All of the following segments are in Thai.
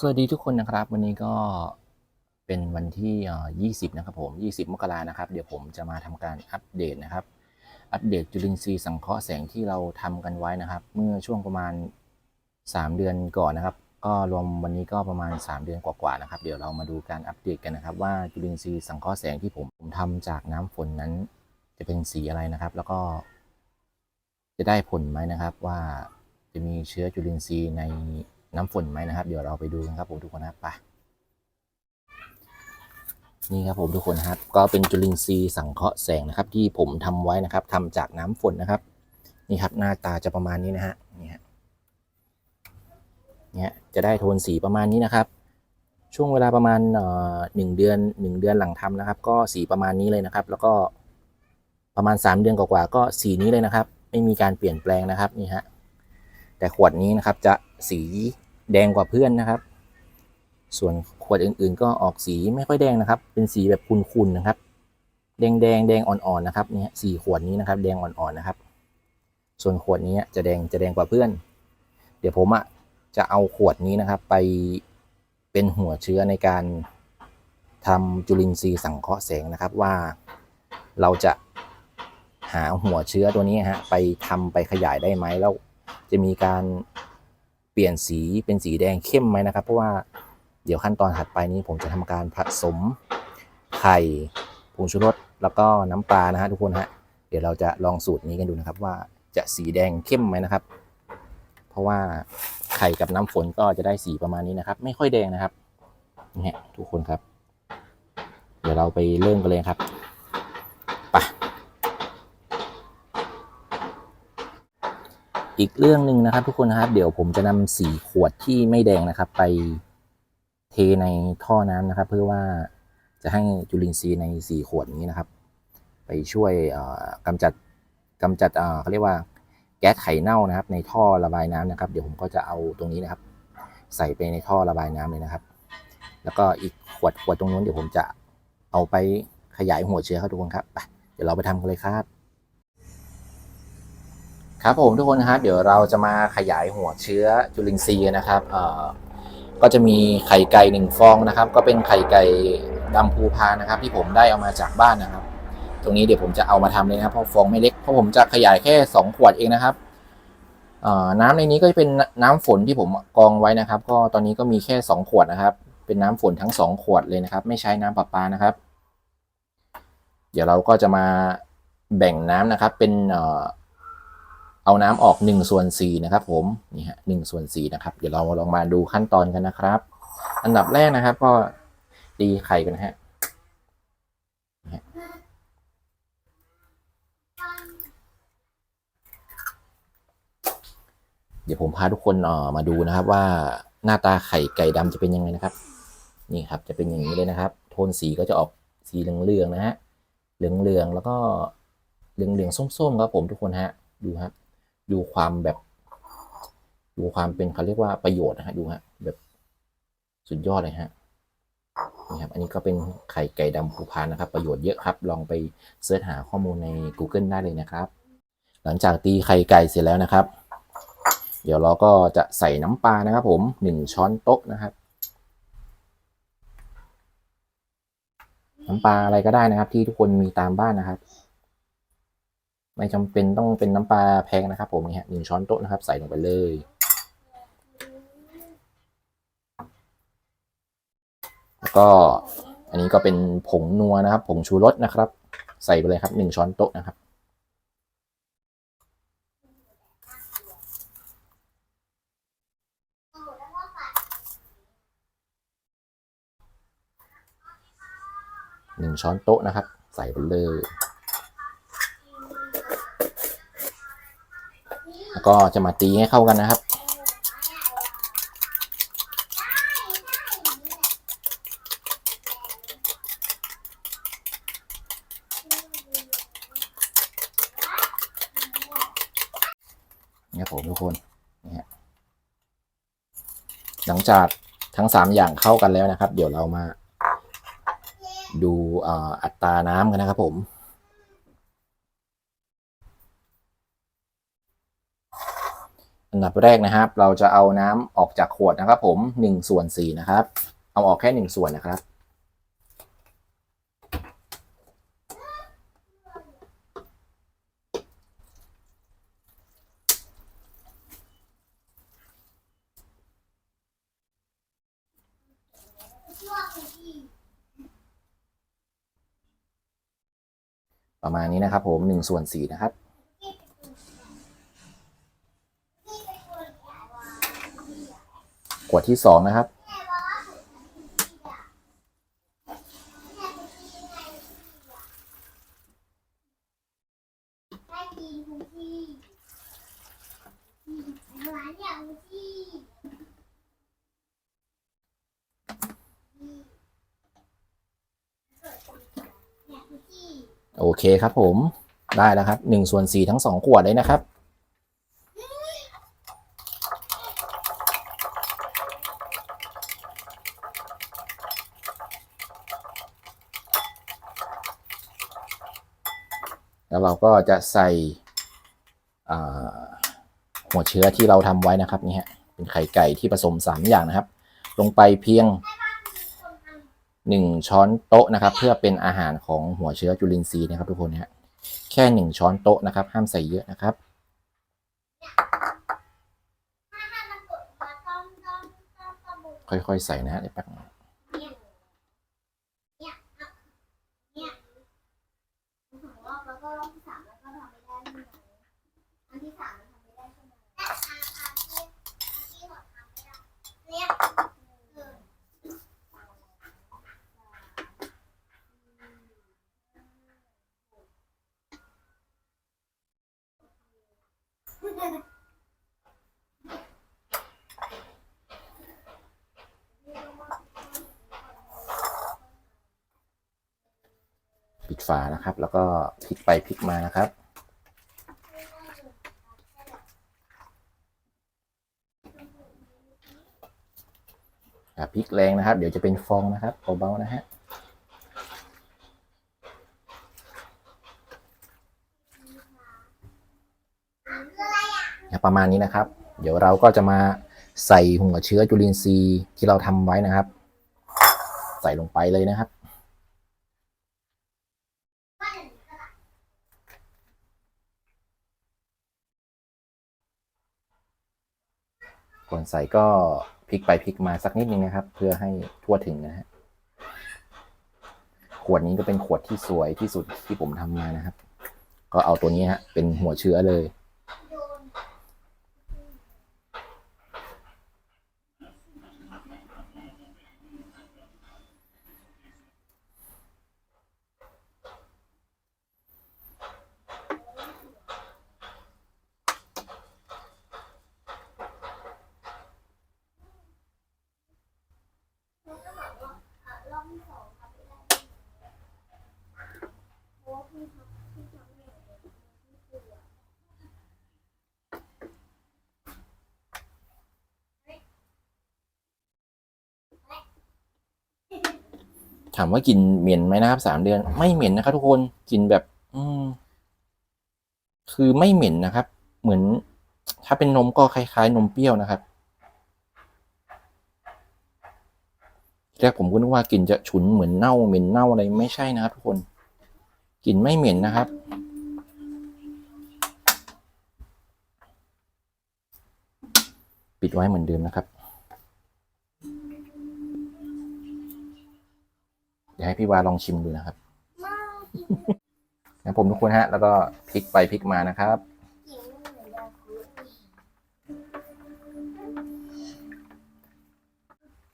สวัสดีทุกคนนะครับ วันนี้ก็เป็นวันที่เอ่อ20 นะครับผม 20 มกรานะครับ เดี๋ยวผมจะมาทำการอัปเดตนะครับ อัปเดตจุลินทรีย์สังเคราะห์แสงที่เราทำกันไว้นะครับ เมื่อช่วงประมาณ 3 เดือนก่อนนะครับ ก็รวมวันนี้ก็ประมาณ 3 เดือนกว่าๆนะครับ เดี๋ยวเรามาดูการอัปเดตกันนะครับ ว่าจุลินทรีย์สังเคราะห์แสงที่ผมผมทำจากน้ำฝนนั้น จะเป็นสีอะไรนะครับ แล้วก็ จะได้ผลไหมนะครับว่าจะมีเชื้อจุลินทรีย์ใน น้ำฝนไหมนะครับ เดี๋ยวเราไปดูกันครับผมทุกคนนะไปนี่ครับผมทุกคนนะครับ ก็เป็นจุลินทรีย์สังเคราะห์แสงนะครับ ที่ผมทำไว้นะครับทำจากน้ำฝนนะครับ นี่ครับหน้าตาจะประมาณนี้นะฮะนี่ฮะเนี่ยจะได้โทนสีประมาณนี้นะครับ ช่วงเวลาประมาณเอ่อหนึ่งเดือนหนึ่งเดือนหลังทำนะครับ ก็สีประมาณนี้เลยนะครับ แล้วก็ประมาณ 3 เดือนกว่าๆก็สีนี้เลยนะครับ ไม่มีการเปลี่ยนแปลงนะครับนี่ฮะแต่ขวดนี้นะครับจะสี แดงกว่าเพื่อนนะครับ ส่วนขวดอื่นๆ ก็ออกสีไม่ค่อยแดงนะครับ เป็นสีแบบคุนๆนะครับ แดงแดงๆแดงอ่อนๆนะครับเนี่ยสี่ขวดนี้นะครับ แดงอ่อนๆนะครับ ส่วนขวดนี้จะแดงจะแดงกว่าเพื่อน เดี๋ยวผมอะจะเอาขวดนี้นะครับ ไปเป็นหัวเชื้อในการทำจุลินทรีย์สังเคราะห์แสงนะครับว่าเราจะหาหัวเชื้อตัวนี้ฮะไปทำไปขยายได้ไหมแล้วจะมีการ ปลี่ยนสีเป็นสีแดงเข้มไหมนะครับ เพราะว่าเดี๋ยวขั้นตอนถัดไปนี้ผมจะทำการผสมไข่ผงชูรสแล้วก็น้ำปลานะฮะทุกคนฮะเดี๋ยวเราจะลองสูตรนี้กันดูนะครับ ว่าจะสีแดงเข้มไหมนะครับ เพราะว่าไข่กับน้ำฝนก็จะได้สีประมาณนี้นะครับ ไม่ค่อยแดงนะครับนี่ฮะทุกคนครับ เดี๋ยวเราไปเริ่มกันเลยครับไป อีกเรื่องหนึ่งนะครับ ทุกคนนะครับ เดี๋ยวผมจะนำสีขวดที่ไม่แดงนะครับ ไปเทในท่อน้ำนะครับ เพื่อว่าจะให้จุลินทรีย์ในสีขวดนี้นะครับ ไปช่วยเอ่อกำจัดกำจัดเอ่อเขาเรียกว่าแก๊สไข่เน่านะครับ ในท่อระบายน้ำนะครับ เดี๋ยวผมก็จะเอาตรงนี้นะครับ ใส่ไปในท่อระบายน้ำเลยนะครับ แล้วก็อีกขวดขวดตรงนู้นเดี๋ยวผมจะเอาไปขยายหัวเชื้อครับทุกคนครับไปเดี๋ยวเราไปทำกันเลยครับ ครับผมทุกคนครับเดี๋ยวเราจะมาขยายหัวเชื้อจุลินทรีย์นะครับเอ่อก็จะมีไข่ไก่หนึ่งฟองนะครับ ก็เป็นไข่ไก่ดำภูพานนะครับ ที่ผมได้เอามาจากบ้านนะครับ ตรงนี้เดี๋ยวผมจะเอามาทำเลยนะครับเพราะฟองไม่เล็กเพราะผมจะขยายแค่ 2 ขวดเองนะครับเอ่อน้ำในนี้ก็จะเป็นน้ำฝนที่ผมกองไว้นะครับ ก็ตอนนี้ก็มีแค่ 2 ขวดนะครับ เป็นน้ำฝนทั้ง 2 ขวดเลยนะครับ ไม่ใช้น้ำประปานะครับ เดี๋ยวเราก็จะมาแบ่งน้ำนะครับ เป็นเอ่อ เอาน้ำออก1ส่วน4นะครับผมนี่ฮะหนึ่งส่วน4นะครับเดี๋ยวเราลองมาดูขั้นตอนกันนะครับ อันดับแรกนะครับก็ตีไข่กันฮะเดี๋ยวผมพาทุกคนออมาดูนะครับว่าหน้าตาไข่ไก่ดำจะเป็นยังไงนะครับ นี่ครับจะเป็นอย่างนี้เลยนะครับ โทนสีก็จะออกสีเหลืองๆนะฮะเหลืองๆแล้วก็เหลืองๆส้มๆครับผมทุกคนฮะดูครับ ดูความแบบ ดูความเป็นเขาเรียกว่าประโยชน์นะฮะดูฮะแบบสุดยอดเลยฮะนี่ครับอันนี้ก็เป็นไข่ไก่ดำภูพานนะครับ ประโยชน์เยอะครับ ลองไปเสิร์ชหาข้อมูลใน Google ได้เลยนะครับ หลังจากตีไข่ไก่เสร็จแล้วนะครับ เดี๋ยวเราก็จะใส่น้ำปลานะครับ ผมหนึ่งช้อนโต๊ะนะครับ น้ำปลาอะไรก็ได้นะครับ ที่ทุกคนมีตามบ้านนะครับ ไม่จำเป็นต้องเป็นน้ำปลาแพงนะครับ ผมนี่ยหนึ่งช้อนโต๊ะนะครับ ใส่ลงไปเลย แล้วก็อันนี้ก็เป็นผงนัวนะครับ ผงชูรสนะครับ ใส่ไปเลยครับหนึ่งช้อนโต๊ะนะครับหนึ่งช้อนโต๊ะนะครับ ใส่ไปเลย ก็จะมาตีให้เข้ากันนะครับ เนี่ยผมทุกคนนี่ฮะหลังจากทั้งสามอย่างเข้ากันแล้วนะครับ เดี๋ยวเรามาดูอัตราน้ำกันนะครับผม อันดับแรกนะครับ เราจะเอาน้ำออกจากขวดนะครับ ผม1ส่วน4นะครับ เอาออกแค่ 1 ส่วนนะครับ ประมาณนี้นะครับ ผม1ส่วน4นะครับ ขวดที่สองนะครับ โอเคครับผมได้แล้วครับ1ส่วน4ทั้ง 2 ขวดเลยนะครับ แล้วเราก็จะใส่หัวเชื้อที่เราทำไว้นะครับนี่ฮะเป็นไข่ไก่ที่ผสม 3 อย่างนะครับ ลงไปเพียง 1 ช้อนโต๊ะนะครับ เพื่อเป็นอาหารของหัวเชื้อจุลินทรีย์นะครับทุกคนนะฮะแค่ 1 ช้อนโต๊ะนะครับ ห้ามใส่เยอะนะครับค่อยๆ ใส่นะฮะเดี๋ยวแป๊บนึง เนี่ยเนี่ยเนี่ยสองรอบแล้วก็รอบที่สามแล้วก็ทำไม่ได้ใช่ไหมอันที่สามมันทำไม่ได้ใช่ไหมแต่อาอาที่อาที่หมดทำไม่ได้เนี่ยเออ ปิด ฝานะครับ แล้วก็พลิกไปพลิกมานะครับ พลิกแรงนะครับ เดี๋ยวจะเป็นฟองนะครับเบาๆนะฮะประมาณนี้นะครับ เดี๋ยวเราก็จะมาใส่หัวเชื้อจุลินทรีย์ที่เราทำไว้นะครับ ใส่ลงไปเลยนะครับ ก่อนใส่ก็พลิกไปพลิกมาสักนิดนึงนะครับ เพื่อให้ทั่วถึงนะฮะขวดนี้ก็เป็นขวดที่สวยที่สุดที่ผมทำมานะครับ ก็เอาตัวนี้ฮะเป็นหัวเชื้อเลย รอบที่สองทำไม่ได้เพราะว่าพี่ทำพี่ทำไม่ได้พี่กลัว ถามว่ากลินเหม็นไหมนะครับสามเดือน ไม่เหม็นนะครับ ทุกคนกลินแบบ อืม คือไม่เหม็นนะครับ เหมือน ถ้าเป็นนมก็คล้ายๆ นมเปรี้ยวนะครับแรกผมก็นึกว่ากลิ่นจะฉุนเหมือนเน่าเหม็นเน่าอะไรไม่ใช่นะครับ ทุกคนกลิ่นไม่เหม็นนะครับ ปิดไว้เหมือนเดิมนะครับ ให้พี่วาลองชิมดูนะครับมากกินนะผมทุกคนฮะ แล้วก็พลิกไปพลิกมานะครับกินไม่เหมือนยาคูล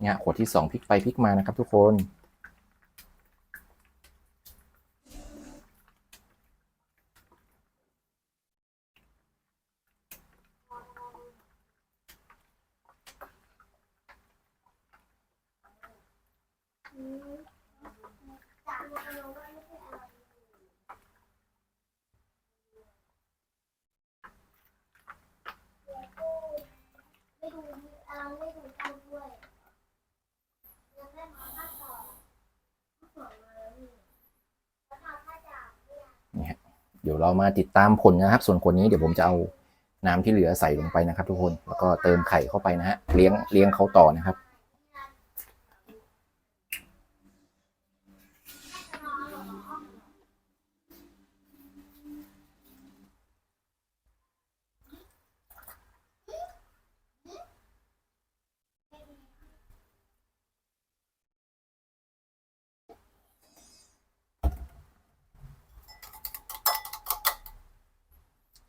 เนี่ยขวดที่สองพลิกไปพลิกมานะครับทุกคน จากมันรู้ว่าไม่ใช่อะไรไม่ดูเอาไม่ดูเอาด้วยแล้วแม่มาถ้าต่อถ้าต่อมาแล้วนี่แล้วถ้าถ้าจากเนี่ย เดี๋ยวเรามาติดตามผลนะครับ ส่วนคนนี้เดี๋ยวผมจะเอาน้ำที่เหลือใส่ลงไปนะครับ ทุกคนแล้วก็เติมไข่เข้าไปนะฮะเลี้ยงเลี้ยงเขาต่อนะครับ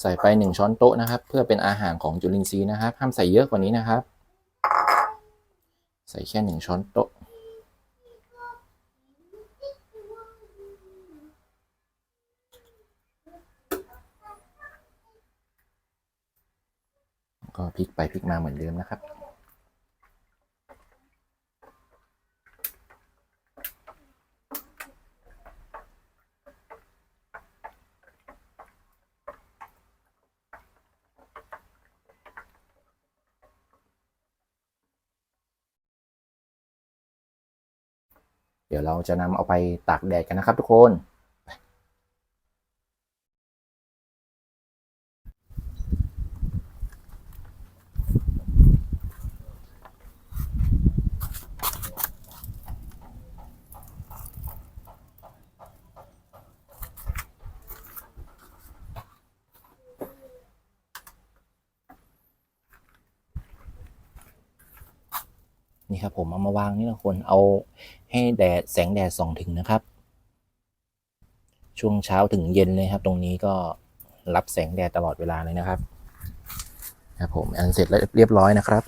ใส่ไปหนึ่งช้อนโต๊ะนะครับ เพื่อเป็นอาหารของจุลินทรีย์นะครับ ห้ามใส่เยอะกว่านี้นะครับ ใส่แค่หนึ่งช้อนโต๊ะก็พลิกไปพลิกมาเหมือนเดิมนะครับ ดี๋ยวเราจะนำเอาไปตากแดดกันนะครับทุกคน นี่ครับผมเอามาวางนี่นะคนเอาให้แดดแสงแดดส่องถึงนะครับ ช่วงเช้าถึงเย็นเลยครับ ตรงนี้ก็รับแสงแดดตลอดเวลาเลยนะครับครับผมอันเสร็จแล้วเรียบร้อยนะครับ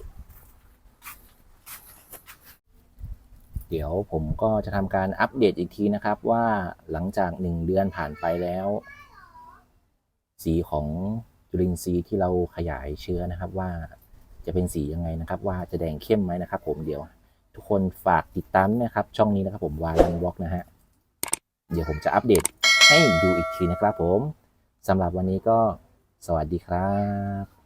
เดี๋ยวผมก็จะทำการอัปเดตอีกทีนะครับ ว่าหลังจากหนึ่งเดือนผ่านไปแล้ว สีของจุลินทรีย์ที่เราขยายเชื้อนะครับว่า จะเป็นสียังไงนะครับ ว่าจะแดงเข้มไหมนะครับ ผมเดี๋ยว ทุกคนฝากติดตามนะครับ ช่องนี้นะครับ ผมวาลันวอกนะฮะเดี๋ยวผมจะอัปเดตให้ดูอีกทีนะครับ ผมสำหรับวันนี้ก็สวัสดีครับ